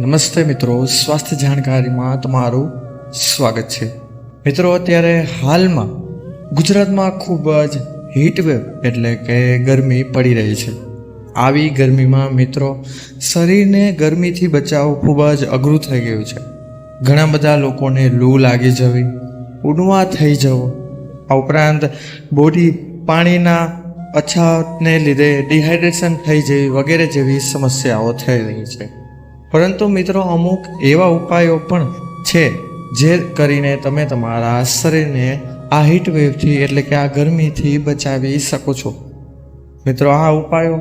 નમસ્તે મિત્રો, સ્વાસ્થ્ય જાણકારીમાં તમારું સ્વાગત છે. મિત્રો, અત્યારે હાલમાં ગુજરાતમાં ખૂબ જ હીટવેવ એટલે કે ગરમી પડી રહી છે. આવી ગરમીમાં મિત્રો, શરીરને ગરમીથી બચાવવું ખૂબ જ અઘરું થઈ ગયું છે. ઘણા બધા લોકોને લૂ લાગી જવી, ઉડવા થઈ જવો, આ ઉપરાંત બોડી પાણીના અછાતને લીધે ડિહાઇડ્રેશન થઈ જવી વગેરે જેવી સમસ્યાઓ થઈ રહી છે. પરંતુ મિત્રો અમુક એવા ઉપાયો પણ છે જે કરીને તમે તમારા શરીરને આ હીટ વેવથી એટલે કે આ ગરમીથી બચાવી શકો છો. મિત્રો, આ ઉપાયો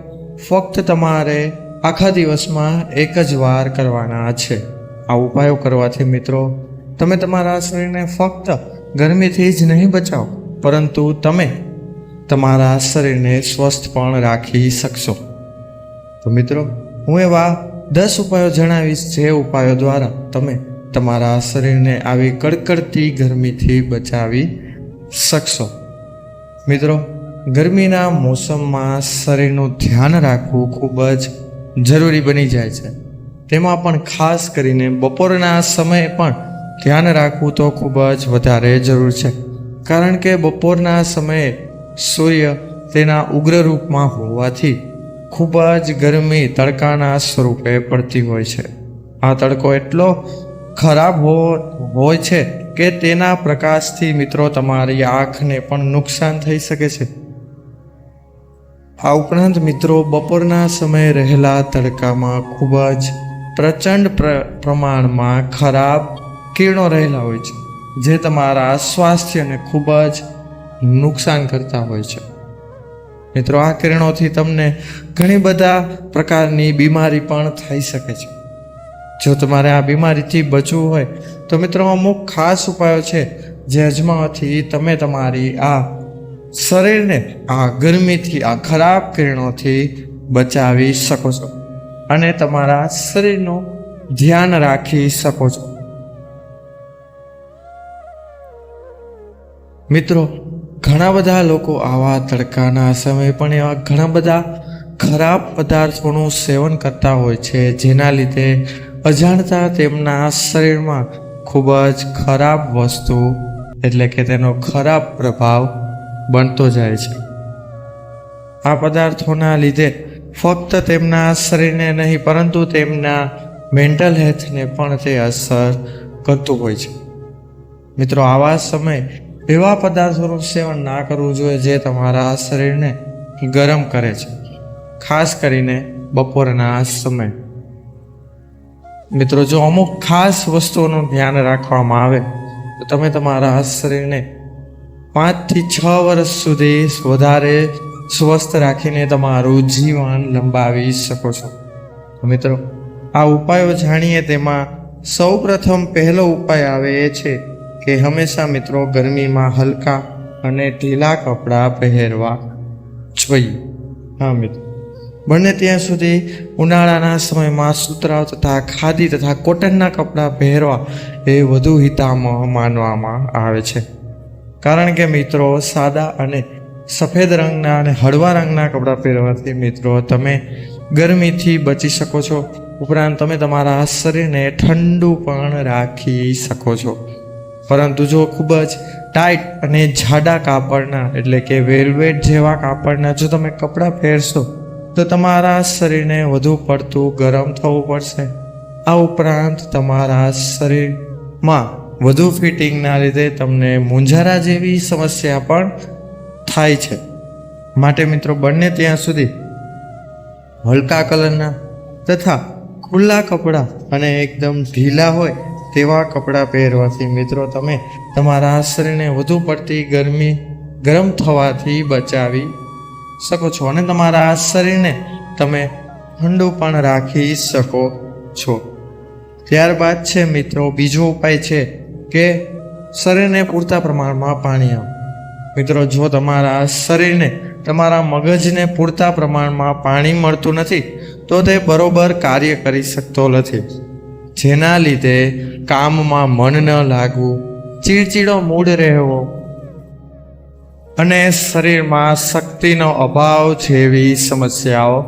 ફક્ત તમારે આખા દિવસમાં એક જ વાર કરવાના છે. આ ઉપાયો કરવાથી મિત્રો, તમે તમારા શરીરને ફક્ત ગરમીથી જ નહીં બચાવો, પરંતુ તમે તમારા શરીરને સ્વસ્થ પણ રાખી શકશો. તો મિત્રો, હું એવા દસ ઉપાયો જણાવીશ જે ઉપાયો દ્વારા તમે તમારા શરીરને આવી કડકડતી ગરમીથી બચાવી શકશો. મિત્રો, ગરમીના મોસમમાં શરીરનું ધ્યાન રાખવું ખૂબ જ જરૂરી બની જાય છે. તેમાં પણ ખાસ કરીને બપોરના સમયે પણ ધ્યાન રાખવું તો ખૂબ જ વધારે જરૂર છે. કારણ કે બપોરના સમયે સૂર્ય તેના ઉગ્ર રૂપમાં હોવાથી ખૂબ જ ગરમી તડકાના સ્વરૂપે પડતી હોય છે. આ તડકો એટલો ખરાબ હોય છે કે તેના પ્રકાશથી મિત્રો તમારી આંખને પણ નુકસાન થઈ શકે છે. આ ઉપરાંત મિત્રો બપોરના સમયે રહેલા તડકામાં ખૂબ જ પ્રચંડ પ્ર- પ્રમાણમાં ખરાબ કિરણો રહેલા હોય છે, જે તમારા સ્વાસ્થ્યને ખૂબ જ નુકસાન કરતા હોય છે. મિત્રો, આ કિરણોથી તમને ઘણી બધા પ્રકારની બીમારી પણ થઈ શકે છે. જો તમારે આ બીમારીથી બચવું હોય, તો મિત્રો, અમુક ખાસ ઉપાયો છે જે અજમાવાથી તમે તમારી આ શરીરને આ ગરમીથી, આ ખરાબ કિરણોથી બચાવી શકો છો અને તમારા શરીરનું ધ્યાન રાખી શકો છો. મિત્રો ઘણા બધા લોકો આવા તડકાના સમયે પણ એવા ઘણા બધા ખરાબ પદાર્થોનું સેવન કરતા હોય છે, જેના લીધે અજાણતા તેમના શરીરમાં ખૂબ જ ખરાબ વસ્તુ એટલે કે તેનો ખરાબ પ્રભાવ બનતો જાય છે. આ પદાર્થોના લીધે ફક્ત તેમના શરીરને નહીં, પરંતુ તેમના મેન્ટલ હેલ્થને પણ તે અસર કરતું હોય છે. મિત્રો, આવા સમયે એવા પદાર્થોનું સેવન ના કરવું જોઈએ જે તમારા શરીરને ગરમ કરે છે. ખાસ કરીને બપોરના સમય. મિત્રો, જો અમુક ખાસ વસ્તુઓનું ધ્યાન રાખવામાં આવે, તો તમે તમારા શરીરને પાંચથી છ વર્ષ સુધી વધારે સ્વસ્થ રાખીને તમારું જીવન લંબાવી શકો છો. મિત્રો, આ ઉપાયો જાણીએ તેમાં સૌ પ્રથમ પહેલો ઉપાય આવે એ છે કે હંમેશા મિત્રો ગરમીમાં હલકા અને ઢીલા કપડાં પહેરવા જોઈએ. હા, મિત્રો. બને ત્યાં સુધી ઉનાળાના સમયમાં સુતરાવ તથા ખાદી તથા કોટનના કપડાં પહેરવા એ વધુ હિતામહ માનવામાં આવે છે. કારણ કે મિત્રો, સાદા અને સફેદ રંગના અને હળવા રંગના કપડાં પહેરવાથી મિત્રો, તમે ગરમીથી બચી શકો છો. ઉપરાંત તમે તમારા શરીરને ઠંડુ પણ રાખી શકો છો. પરંતુ જો ખૂબ જ ટાઈટ અને જાડા કાપડના, એટલે કે વેલ્વેટ જેવા કાપડના જો તમે કપડાં પહેરશો, તો તમારા શરીરને વધુ પડતું ગરમ થવું પડશે. આ ઉપરાંત તમારા શરીરમાં વધુ ફિટિંગના લીધે તમને મૂંઝારા જેવી સમસ્યા પણ થાય છે. માટે મિત્રો, બંને ત્યાં સુધી હલકા કલરના તથા ખુલ્લા કપડાં અને એકદમ ઢીલા હોય તેવા કપડાં પહેરવાથી મિત્રો તમે તમારા શરીરને વધુ પડતી ગરમી ગરમ થવાથી બચાવી શકો છો અને તમારા શરીરને તમે ઠંડુ પણ રાખી શકો છો. ત્યારબાદ છે મિત્રો બીજો ઉપાય છે કે શરીરને પૂરતા પ્રમાણમાં પાણી આપો. મિત્રો જો તમારા શરીરને તમારા મગજને પૂરતા પ્રમાણમાં પાણી મળતું નથી તો તે બરોબર કાર્ય કરી શકતો નથી. જેના લીધે કામમાં મન ન લાગવું, ચીડચીડો મૂડ રહેવો. અને શરીરમાં શક્તિનો અભાવ જેવી સમસ્યાઓ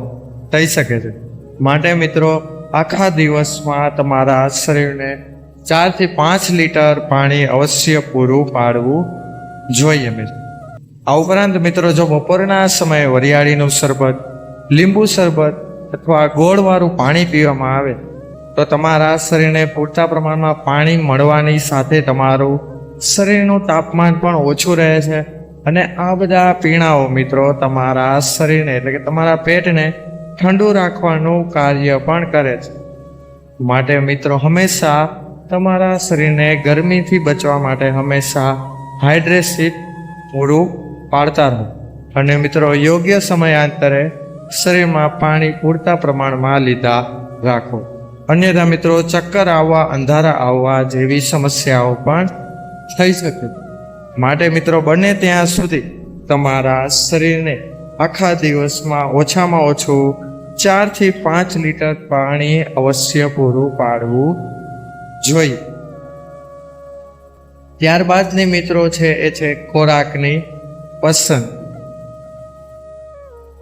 થઈ શકે છે. માટે મિત્રો, આખા દિવસમાં તમારા શરીરને ચારથી પાંચ લીટર પાણી અવશ્ય પૂરું પાડવું જોઈએ મિત્રો. આ ઉપરાંત મિત્રો, જો બપોરના સમયે વરિયાળીનું શરબત, લીંબુ શરબત અથવા ગોળવાળું પાણી પીવામાં આવે તો તમારા શરીરને પૂરતા પ્રમાણમાં પાણી મળવાની સાથે તમારું શરીરનું તાપમાન પણ ઓછું રહે છે. અને આ બધા પીણાઓ મિત્રો તમારા શરીરને એટલે કે તમારા પેટને ઠંડુ રાખવાનું કાર્ય પણ કરે છે. માટે મિત્રો હંમેશા તમારા શરીરને ગરમીથી બચવા માટે હંમેશા હાઇડ્રેશન પૂરું પાડતા રહો. અને મિત્રો યોગ્ય સમયાંતરે શરીરમાં પાણી પૂરતા પ્રમાણમાં લીધા રાખો. અન્યથા મિત્રો, ચક્કર આવવા, અંધારા આવવા જેવી સમસ્યાઓ પણ થઈ શકે. માટે મિત્રો, બને ત્યાં સુધી તમારા શરીરને આખા દિવસમાં ઓછામાં ઓછું ચારથી પાંચ લીટર પાણી અવશ્ય પૂરું પાડવું જોઈએ. ત્યારબાદની મિત્રો છે, એ છે ખોરાકની પસંદ.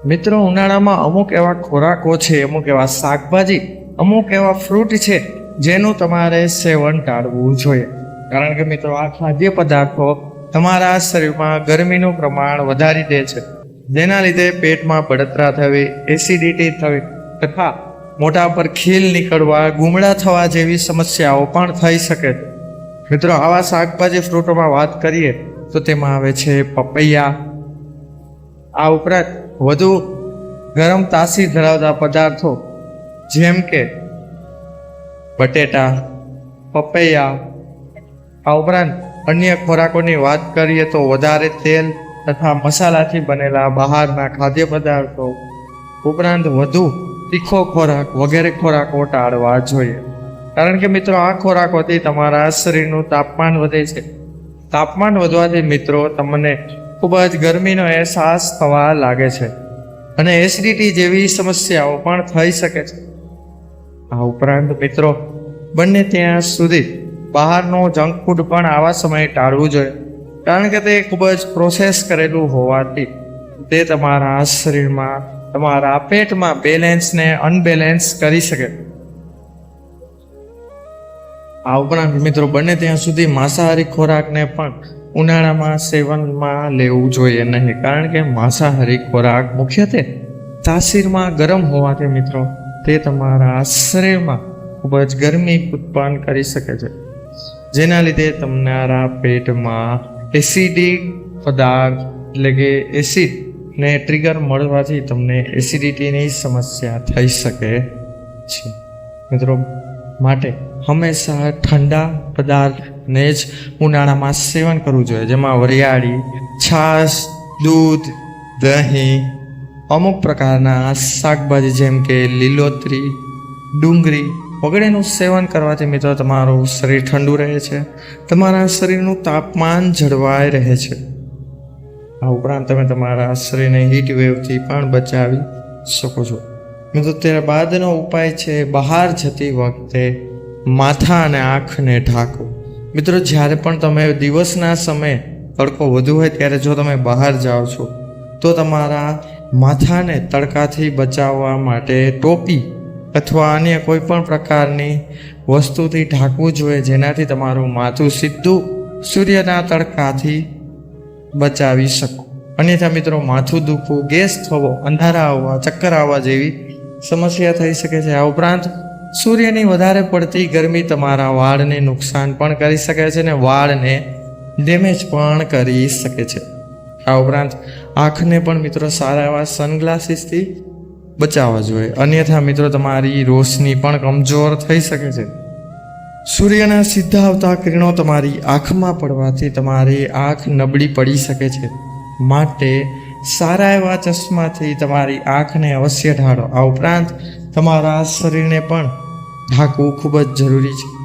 મિત્રો, ઉનાળામાં અમુક એવા ખોરાકો છે, અમુક એવા શાકભાજી અમુક એવા ફ્રૂટ છે જેનું તમારે સેવન ટાળવું જોઈએ. કારણ કે મિત્રો, આ ખાદ્ય પદાર્થો તમારા શરીરમાં ગરમીનું પ્રમાણ વધારી દે છે. જેના લીધે પેટમાં બળતરા થવી એસિડિટી થવી તથા મોટા પર ખીલ નીકળવા, ગુમડા થવા જેવી સમસ્યાઓ પણ થઈ શકે મિત્રો, આવા શાકભાજી ફ્રૂટોમાં વાત કરીએ તો તેમાં આવે છે પપૈયા. આ ઉપરાંત વધુ ગરમ તાસી ધરાવતા પદાર્થો જેમ કે બટેટા, પપૈયા, આ ઉપરાંત અન્ય ખોરાકોની વાત કરીએ તો વધારે તેલ તથા મસાલાથી બનેલા બહારના ખાદ્ય પદાર્થો, ઉપરાંત વધુ તીખો ખોરાક વગેરે ખોરાકો ટાળવા જોઈએ. કારણ કે મિત્રો, આ ખોરાકોથી તમારા શરીરનું તાપમાન વધે છે. તાપમાન વધવાથી મિત્રો, તમને ખૂબ જ ગરમીનો અહેસાસ થવા લાગે છે. અને એસિડિટી જેવી સમસ્યાઓ પણ થઈ શકે છે. આ ઉપરાંત મિત્રો, બંને ત્યાં સુધી બહારનો જંક ફૂડ પણ આવા સમયે ટાળવું જોઈએ. કારણ કે તે ખૂબ જ પ્રોસેસ કરેલું હોવાથી તે તમારા શરીરમાં, તમારા પેટમાં બેલેન્સને અનબેલેન્સ કરી શકે. આ ઉપરાંત મિત્રો, બને ત્યાં સુધી માંસાહારી ખોરાકને પણ ઉનાળામાં સેવનમાં લેવું જોઈએ નહીં. કારણ કે માંસાહારી ખોરાક મુખ્યત્વે તાસીરમાં ગરમ હોવાથી મિત્રો તે તમારા શરીરમાં ખૂબ જ ગરમી ઉત્પન્ન કરી શકે છે. જેના લીધે તમારા પેટમાં એસિડિક પદાર્થ, એટલે કે એસિડ ને ટ્રિગર મળવાથી તમને એસિડિટીની સમસ્યા થઈ શકે છે. મિત્રો, માટે હંમેશા ઠંડા પદાર્થને જ ઉનાળામાં સેવન કરવું જોઈએ. જેમાં વરિયાળી, છાશ, દૂધ, દહીં અમુક પ્રકારના શાકભાજી જેમ કે લીલોતરી, ડુંગળી વગેરેનું સેવન કરવાથી મિત્રો તમારું શરીર ઠંડુ રહે છે. તમારા શરીરનું તાપમાન જળવાઈ રહે છે. આ ઉપરાંત તમે તમારા શરીરને હીટ વેવથી પણ બચાવી શકો છો. મિત્રો, ત્યારબાદનો ઉપાય છે બહાર જતી વખતે માથા અને આંખને ઢાંકો. મિત્રો, જ્યારે પણ તમે દિવસના સમયે તડકો વધુ હોય ત્યારે જો તમે બહાર જાઓ છો તો તમારા માથાને તડકાથી બચાવવા માટે ટોપી અથવા અન્ય કોઈ પણ પ્રકારની વસ્તુથી ઢાંકવું જોઈએ, જેનાથી તમારું માથું સીધું સૂર્યના તડકાથી બચાવી શકો. અન્યથા મિત્રો, માથું દુખવું, ગેસ થવો, અંધારા આવવા, ચક્કર આવવા જેવી સમસ્યા થઈ શકે છે. આ ઉપરાંત સૂર્યની વધારે પડતી ગરમી તમારા વાળને નુકસાન પણ કરી શકે છે અને વાળને ડેમેજ પણ કરી શકે છે. આ ઉપરાંત આંખને પણ મિત્રો સારા એવા સનગ્લાસીસથી બચાવવા જોઈએ. અન્યથા મિત્રો તમારી રોશની પણ કમજોર થઈ શકે છે. સૂર્યના સીધા આવતા કિરણો તમારી આંખમાં પડવાથી તમારી આંખ નબળી પડી શકે છે. માટે સારા એવા ચશ્માથી તમારી આંખને અવશ્ય ઢાળો. આ ઉપરાંત તમારા શરીરને પણ ઢાંકવું ખૂબ જ જરૂરી છે.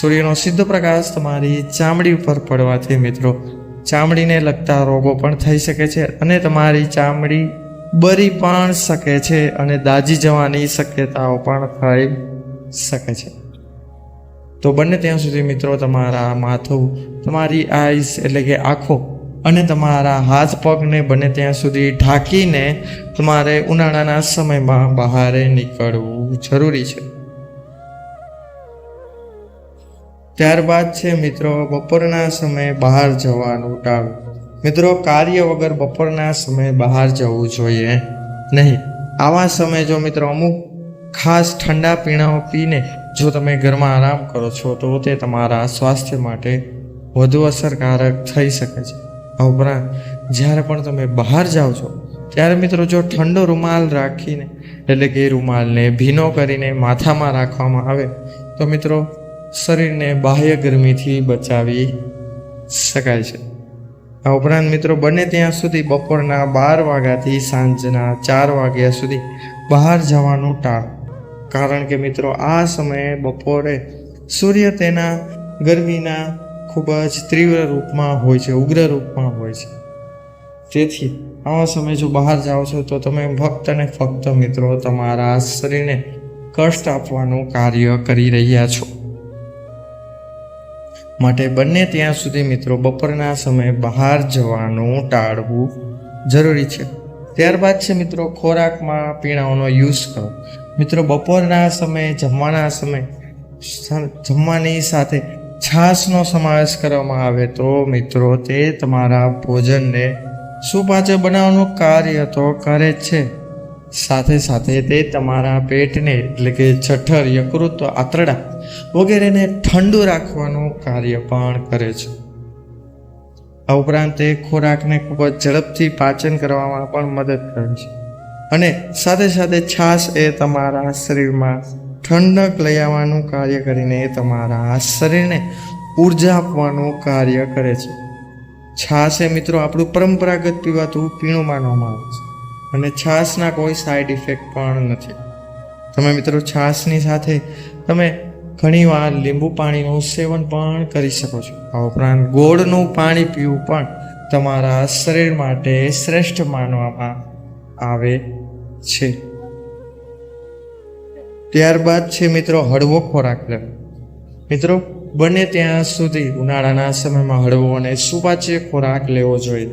સૂર્યનો સીધો પ્રકાશ તમારી ચામડી ઉપર પડવાથી મિત્રો ચામડીને લગતા રોગો પણ થઈ શકે છે અને તમારી ચામડી બરી પણ શકે છે અને દાજી જવાની શક્યતાઓ પણ થઈ શકે છે. તો બંને ત્યાં સુધી મિત્રો તમારા માથું, તમારી આઈસ એટલે કે આંખો અને તમારા હાથ પગને બને ત્યાં સુધી ઢાંકીને તમારે ઉનાળાના સમયમાં બહાર નીકળવું જરૂરી છે. ત્યારબાદ છે મિત્રો, બપોરના સમયે બહાર જવાનું ટાળવું મિત્રો, કાર્ય વગર બપોરના સમયે બહાર જવું જોઈએ નહીં. આવા સમયે જો મિત્રો અમુક ખાસ ઠંડા પીણાઓ પીને જો તમે ઘરમાં આરામ કરો છો, તો તે તમારા સ્વાસ્થ્ય માટે વધુ અસરકારક થઈ શકે છે. આ ઉપરાંત, જ્યારે પણ તમે બહાર જાઓ છો, ત્યારે મિત્રો જો ઠંડો રૂમાલ રાખીને, એટલે કે રૂમાલને ભીનો કરીને માથામાં રાખવામાં આવે, તો મિત્રો શરીરને બાહ્ય ગરમીથી બચાવી શકાય છે. આ ઉપરાંત મિત્રો બને ત્યાં સુધી બપોરના બાર વાગ્યાથી સાંજના ચાર વાગ્યા સુધી બહાર જવાનું ટાળ. કારણ કે મિત્રો આ સમયે બપોરે સૂર્ય તેના ગરમીના ખૂબ જ તીવ્ર રૂપમાં હોય છે, ઉગ્ર રૂપમાં હોય છે. તેથી આવા સમયે જો બહાર જાઓ છો તો તમે ફક્ત ને ફક્ત મિત્રો તમારા શરીરને કષ્ટ આપવાનું કાર્ય કરી રહ્યા છો. માટે બંને ત્યાં સુધી મિત્રો બપોરના સમયે બહાર જવાનું ટાળવું જરૂરી છે. ત્યારબાદ છે મિત્રો ખોરાકમાં પીણાઓનો યુઝ કરો. મિત્રો બપોરના સમયે, જમવાના સમયે જમવાની સાથે છાશનો સમાવેશ કરવામાં આવે તો મિત્રો તે તમારા ભોજનને સુપાચક બનાવવાનું કાર્ય તો કરે જ છે. સાથે સાથે તે તમારા પેટને એટલે કે જઠર, યકૃત, આંતરડા વગેરેને ઠંડુ રાખવાનું કાર્ય પણ કરે છે. આ ઉપરાંત તે ખોરાકને ખૂબ જ ઝડપથી પાચન કરવામાં પણ મદદ કરે છે. અને સાથે સાથે છાશ એ તમારા શરીરમાં ઠંડક લઈ આવવાનું કાર્ય કરીને તમારા શરીરને ઊર્જા આપવાનું કાર્ય કરે છે. છાશ એ મિત્રો આપણું પરંપરાગત પીવાતું પીણું માનવામાં આવે છે. અને છાશના કોઈ સાઈડ ઇફેક્ટ પણ નથી. તમે મિત્રો છાશની સાથે તમે ઘણીવાર લીંબુ પાણીનું સેવન પણ કરી શકો છો. આ ઉપરાંત ગોળનું પાણી પીવું પણ તમારા શરીર માટે શ્રેષ્ઠ માનવામાં આવે છે. ત્યારબાદ છે મિત્રો, હળવો ખોરાક લેવો. મિત્રો, બને ત્યાં સુધી ઉનાળાના સમયમાં હળવો અને સુપાચ્ય ખોરાક લેવો જોઈએ.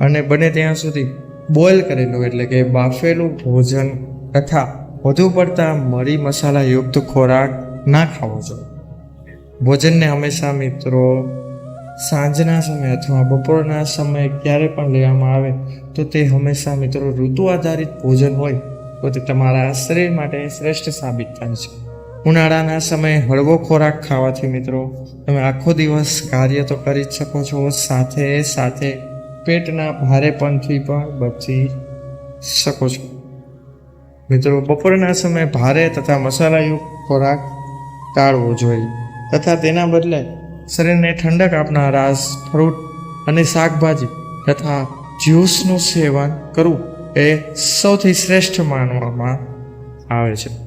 અને બને ત્યાં સુધી બોઇલ કરેલું એટલે કે બાફેલું ભોજન તથા વધુ પડતા મરી મસાલાયુક્ત ખોરાક ના ખાવો જોઈએ. ભોજનને હંમેશા મિત્રો સાંજના સમયે અથવા બપોરના સમયે ક્યારે પણ લેવામાં આવે તો તે હંમેશા મિત્રો ઋતુ આધારિત ભોજન હોય તો તે તમારા શરીર માટે શ્રેષ્ઠ સાબિત થાય છે. ઉનાળાના સમયે હળવો ખોરાક ખાવાથી મિત્રો તમે આખો દિવસ કાર્ય તો કરી જ શકો છો સાથે સાથે પેટના ભારેપણથી પણ બચી શકો છો. મિત્રો, બપોરના સમયે ભારે તથા મસાલાયુક્ત ખોરાક ટાળવો જોઈએ તથા તેના બદલે શરીરને ઠંડક આપનારા ફ્રૂટ અને શાકભાજી તથા જ્યુસનું સેવન કરવું એ સૌથી શ્રેષ્ઠ માનવામાં આવે છે.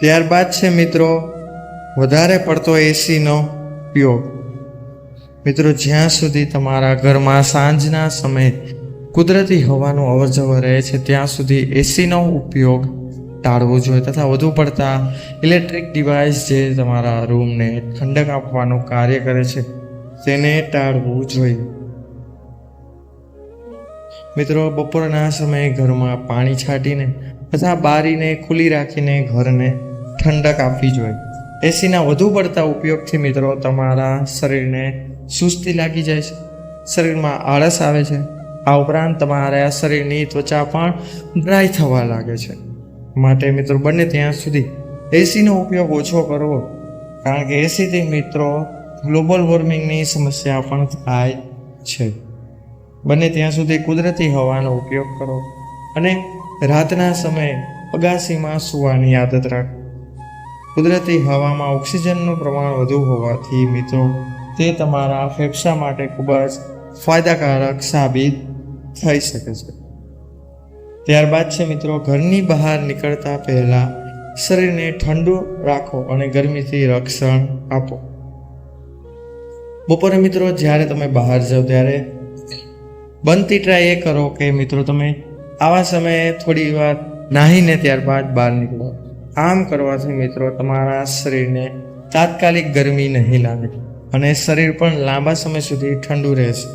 ત્યારબાદ છે મિત્રો, વધારે પડતો એસીનો ઉપયોગ. મિત્રો, જ્યાં સુધી તમારા ઘરમાં સાંજના સમયે કુદરતી હવાનું અવરજવર રહે છે, ત્યાં સુધી એસીનો ઉપયોગ ટાળવો જોઈએ તથા વધુ પડતા ઇલેક્ટ્રિક ડિવાઇસ જે તમારા રૂમને ઠંડક આપવાનું કાર્ય કરે છે, તેને ટાળવું જોઈએ. મિત્રો, બપોરના સમયે ઘરમાં પાણી છાંટીને તથા બારીને ખુલ્લી રાખીને ઘરને ઠંડક આપવી જોઈએ. એસીના વધુ પડતા ઉપયોગથી મિત્રો, તમારા શરીરને સુસ્તી લાગી જાય છે. શરીરમાં આળસ આવે છે. આ ઉપરાંત તમારા શરીરની ત્વચા પણ ડ્રાય થવા લાગે છે. માટે મિત્રો બંને ત્યાં સુધી એસીનો ઉપયોગ ઓછો કરવો. કારણ કે એસીથી મિત્રો ગ્લોબલ વોર્મિંગની સમસ્યા પણ થાય છે. બને ત્યાં સુધી કુદરતી હવાનો ઉપયોગ કરો અને રાતના સમયે અગાસીમાં સૂવાની આદત રાખો. કુદરતી હવામાં ઓક્સિજનનું પ્રમાણ વધુ હોવાથી મિત્રો તે તમારા ફેફસા માટે ખૂબ જ ફાયદાકારક સાબિત થઈ શકે છે. ત્યારબાદ છે મિત્રો, ઘરની બહાર નીકળતા પહેલાં શરીરને ઠંડુ રાખો અને ગરમીથી રક્ષણ આપો. બપોરે મિત્રો, જ્યારે તમે બહાર જાઓ ત્યારે બનતી ટ્રાય એ કરો કે મિત્રો, તમે આવા સમયે થોડી વાર નાહીને ત્યારબાદ બહાર નીકળો. આમ કરવાથી મિત્રો, તમારા શરીરને તાત્કાલિક ગરમી નહીં લાગે. અને શરીર પણ લાંબા સમય સુધી ઠંડુ રહેશે.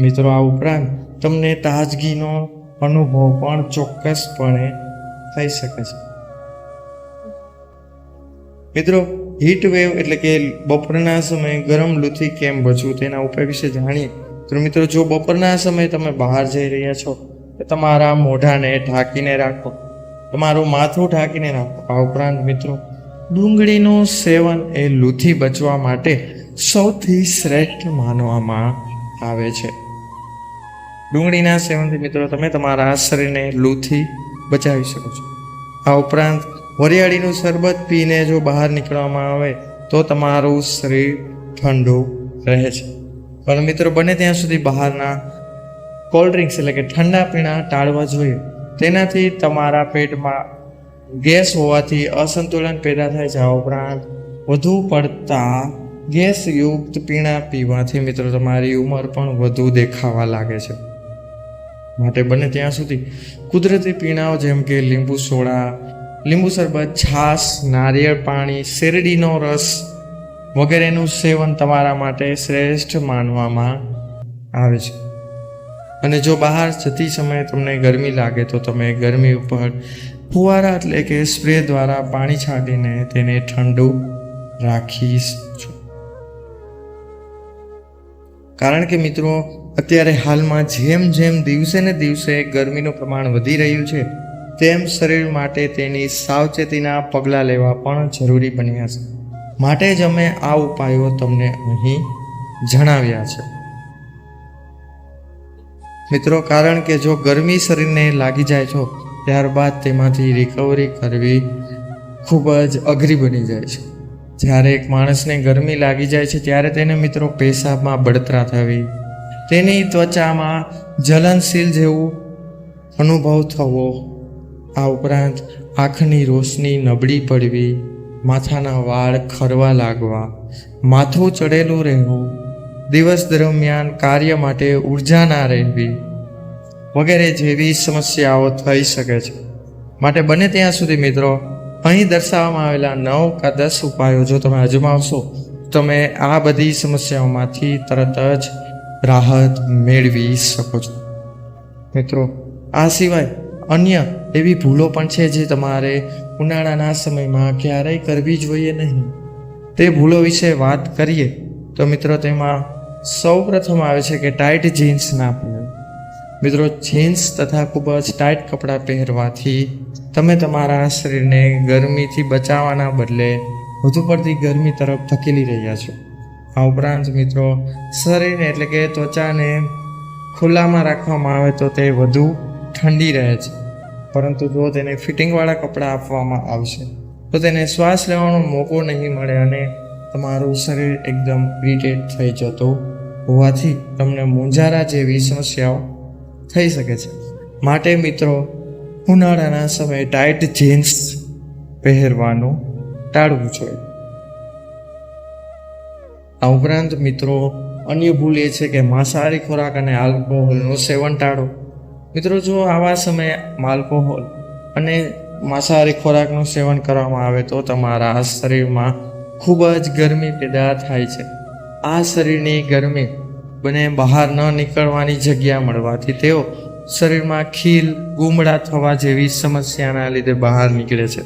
મિત્રો, આ ઉપરાંત તમને તાજગીનો અનુભવ પણ ચોક્કસપણે થઈ શકે છે. મિત્રો હીટ વેવ એટલે કે બપોરના સમયે ગરમ લૂથી કેમ બચવું તેના ઉપાય વિશે જાણીએ. તો મિત્રો, જો બપોરના સમયે તમે બહાર જઈ રહ્યા છો, તો તમારા મોઢાને ઢાંકીને રાખો. તમારું માથું ઢાંકીને રાખો. આ ઉપરાંત મિત્રો ડુંગળીનું સેવન એ લૂથી બચવા માટે સૌથી શ્રેષ્ઠ માનવામાં આવે છે. ડુંગળીના સેવનથી મિત્રો તમે તમારા શરીરને લૂથી બચાવી શકો છો. આ ઉપરાંત વરિયાળીનું શરબત પીને જો બહાર નીકળવામાં આવે તો તમારું શરીર ઠંડુ રહે છે. પણ મિત્રો બને ત્યાં સુધી બહારના કોલ્ડ ડ્રિંક્સ એટલે કે ઠંડા પીણા ટાળવા જોઈએ. તેનાથી તમારા પેટમાં ગેસ હોવાથી અસંતુલન પેદા થાય છે. આ ઉપરાંત વધુ પડતા ગેસયુક્ત પીણા પીવાથી મિત્રો તમારી ઉંમર પણ વધુ દેખાવા લાગે છે. માટે બને ત્યાં સુધી કુદરતી પીણાઓ જેમ કે લીંબુ સોડા, લીંબુ શરબત, છાશ, નારિયેળ પાણી, શેરડીનો રસ વગેરેનું સેવન તમારા માટે શ્રેષ્ઠ માનવામાં આવે છે. અને જો બહાર જતી સમયે તમને ગરમી લાગે તો તમે ગરમી ઉપર ફુવારા એટલે કે સ્પ્રે દ્વારા પાણી છાંટીને તેને ઠંડુ રાખી છો. કારણ કે મિત્રો, અત્યારે હાલમાં જેમ જેમ દિવસે ને દિવસે ગરમીનું પ્રમાણ વધી રહ્યું છે, તેમ શરીર માટે તેની સાવચેતીના પગલાં લેવા પણ જરૂરી બન્યા છે. માટે જ અમે આ ઉપાયો તમને અહીં જણાવ્યા છે. મિત્રો, કારણ કે જો ગરમી શરીરને લાગી જાય છો ત્યારબાદ તેમાંથી રિકવરી કરવી ખૂબ જ અઘરી બની જાય છે. જ્યારે એક માણસને ગરમી લાગી જાય છે, ત્યારે તેને મિત્રો પેશાબમાં બળતરા થવી, તેની ત્વચામાં જલનશીલ જેવું અનુભવ થવો, આ ઉપરાંત આંખની રોશની નબળી પડવી, માથાના વાળ ખરવા લાગવા, માથું ચડેલું રહેવું, દિવસ દરમિયાન કાર્ય માટે ઊર્જા ના રહેવી વગેરે જેવી સમસ્યાઓ થઈ શકે છે. માટે બને ત્યાં સુધી મિત્રો, અહીં દર્શાવવામાં આવેલા નવ કા દસ ઉપાયો જો તમે અજમાવશો, તમે આ બધી સમસ્યાઓમાંથી તરત જ રાહત મેળવી શકો છો. મિત્રો, આ સિવાય અન્ય એવી ભૂલો પણ છે જે તમારે ઉનાળાના સમયમાં ક્યારેય કરવી જોઈએ નહીં. તે ભૂલો વિશે વાત કરીએ તો મિત્રો, તેમાં સૌ પ્રથમ આવે છે કે ટાઈટ જીન્સ ના પહેરવું મિત્રો જીન્સ તથા ખૂબ જ ટાઈટ કપડાં પહેરવાથી તમે તમારા શરીરને ગરમીથી બચાવવાના બદલે વધુ પડતી ગરમી તરફ ધકેલી રહ્યા છો. આ ઉપરાંત મિત્રો, શરીરને એટલે કે ત્વચાને ખુલ્લામાં રાખવામાં આવે તો તે વધુ ઠંડી રહે છે. પરંતુ જો તેને ફિટિંગવાળા કપડાં આપવામાં આવશે, તો તેને શ્વાસ લેવાનો મોકો નહીં મળે અને તમારું શરીર એકદમ ઇરિટેટ થઈ જતું હોવાથી તમને મૂંઝારા જેવી સમસ્યાઓ થઈ શકે છે. માટે મિત્રો, ઉનાળાના સમયે ટાઈટ જીન્સ પહેરવાનું ટાળવું જોઈએ. આ ઉપરાંત મિત્રો, અન્ય ભૂલ એ છે કે માંસાહારી ખોરાક અને આલ્કોહોલનું સેવન ટાળો. મિત્રો, જો આવા સમયે આલ્કોહોલ અને માંસાહારી ખોરાકનું સેવન કરવામાં આવે તો તમારા શરીરમાં ખૂબ જ ગરમી પેદા થાય છે. આ શરીરની ગરમી બને બહાર ન નીકળવાની જગ્યા મળવાથી તેઓ શરીરમાં ખીલ, ગુમડા થવા જેવી સમસ્યાના લીધે બહાર નીકળે છે,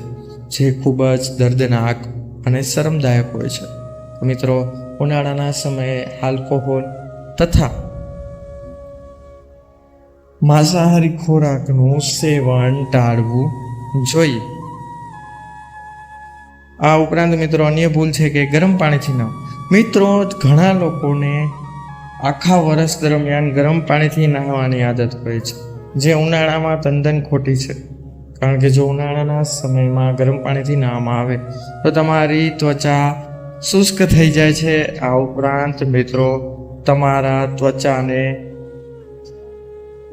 જે ખૂબ જ દર્દનાક અને શરમદાયક હોય છે. મિત્રો, ઉનાળાના સમયે આલ્કોહોલ તથા માંસાહારી ખોરાકનું સેવન ટાળવું જોઈએ. આ ઉપરાંત મિત્રો, અન્ય ભૂલ છે કે ગરમ પાણીથી ન. મિત્રો, ઘણા લોકોને આખા વર્ષ દરમિયાન ગરમ પાણીથી નહાવાની આદત હોય છે. જે ઉનાળામાં તદ્દન ખોટી છે. કારણ કે જો ઉનાળાના સમયમાં ગરમ પાણીથી નહાવામાં આવે, તો તમારી ત્વચા શુષ્ક થઈ જાય છે. આ ઉપરાંત મિત્રો, તમારા ત્વચાને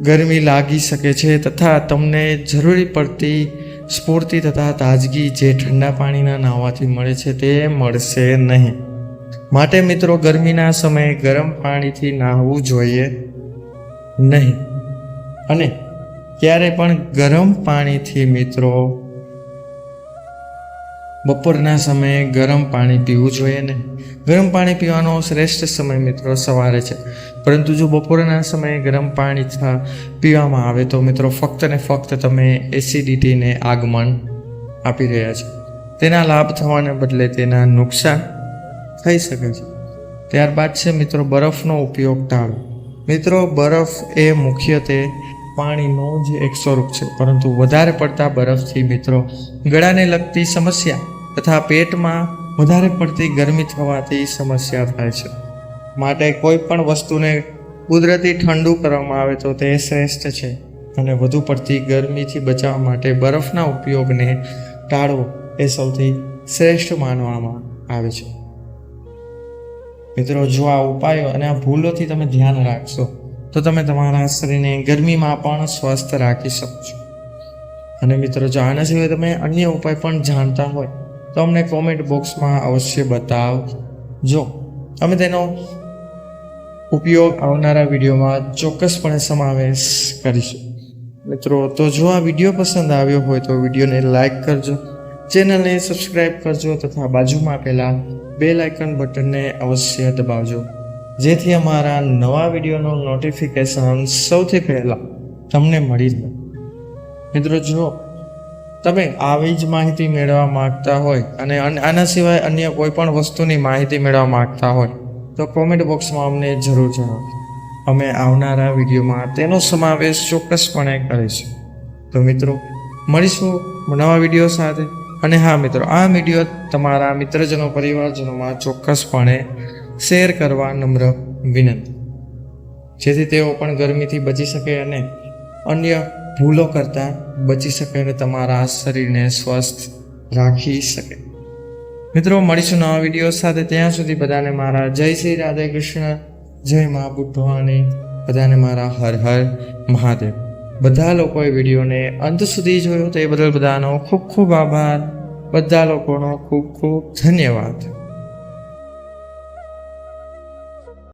ગરમી લાગી શકે છે તથા તમને જરૂરી પડતી સ્ફૂર્તિ તથા તાજગી જે ઠંડા પાણીના નાહવાથી મળે છે તે મળશે નહીં. માટે મિત્રો ગરમીના સમયે ગરમ પાણીથી નાહવું જોઈએ નહીં. અને ક્યારે પણ ગરમ પાણીથી મિત્રો બપોરના સમયે ગરમ પાણી પીવું જોઈએ નહીં. ગરમ પાણી પીવાનો શ્રેષ્ઠ સમય મિત્રો સવારે છે. પરંતુ જો બપોરના સમયે ગરમ પાણી પીવામાં આવે તો મિત્રો ફક્ત ને ફક્ત તમે એસિડિટીને આગમન આપી રહ્યા છો. તેના લાભ થવાને બદલે તેના નુકસાન થઈ શકે છે. ત્યારબાદ છે મિત્રો બરફનો ઉપયોગ ટાળો મિત્રો, બરફ એ મુખ્યત્વે પાણીનો જ એક સ્વરૂપ છે, પરંતુ વધારે પડતા બરફથી મિત્રો ગળાને લગતી સમસ્યા તથા પેટમાં વધારે પડતી ગરમી થવાથી સમસ્યા થાય છે. માટે કોઈ પણ વસ્તુને કુદરતી ઠંડુ કરવામાં આવે તો તે શ્રેષ્ઠ છે અને વધુ પડતી ગરમીથી બચાવવા માટે બરફના ઉપયોગને ટાળવો એ સૌથી શ્રેષ્ઠ માનવામાં આવે છે. મિત્રો, જો આ ઉપાયો અને આ ભૂલોથી તમે ધ્યાન રાખશો, તો તમે તમારા શરીરને ગરમીમાં પણ સ્વસ્થ રાખી શકશો. અને મિત્રો, જો આના સિવાય તમે અન્ય ઉપાય પણ જાણતા હોય, તો અમને કોમેન્ટ બોક્સમાં અવશ્ય બતાવજો. અમે તેનો ઉપયોગ આવનારા વિડીયોમાં ચોક્કસપણે સમાવેશ કરીશું. મિત્રો, તો જો આ વીડિયો પસંદ આવ્યો હોય, તો વિડીયોને લાઈક કરજો. ચેનલને સબસ્ક્રાઈબ કરજો તથા બાજુમાં આપેલા બેલ આઇકન બટનને અવશ્ય દબાવજો. જેથી અમારા નવા વિડીયોનું નોટિફિકેશન સૌથી પહેલાં તમને મળી જાય. મિત્રો, જો તમે આવી જ માહિતી મેળવવા માંગતા હોય અને આના સિવાય અન્ય કોઈ પણ વસ્તુની માહિતી મેળવવા માંગતા હોય, તો કોમેન્ટ બોક્સમાં અમને જરૂર જણાવો અમે આવનારા વિડીયોમાં તેનો સમાવેશ ચોક્કસપણે કરીશું. તો મિત્રો, મળીશું નવા વીડિયો સાથે. અને હા મિત્રો, આ વીડિયો તમારા મિત્રજનો, પરિવારજનોમાં ચોક્કસપણે શેર કરવા નમ્ર વિનંતી. જેથી તેઓ પણ ગરમીથી બચી શકે અને અન્ય ભૂલો કરતાં બચી શકે અને તમારા શરીરને સ્વસ્થ રાખી શકે. મિત્રો, મળીશું નવા વીડિયો સાથે. ત્યાં સુધી બધાને મારા જય શ્રી રાધે કૃષ્ણ, જય મા બુદ્ધવાની બધાને મારા હર હર મહાદેવ. બધા લોકોએ વિડીયોને અંત સુધી જોયો તે બદલ બધાનો ખૂબ ખૂબ આભાર. બધા લોકોનો ખૂબ ખૂબ ધન્યવાદ.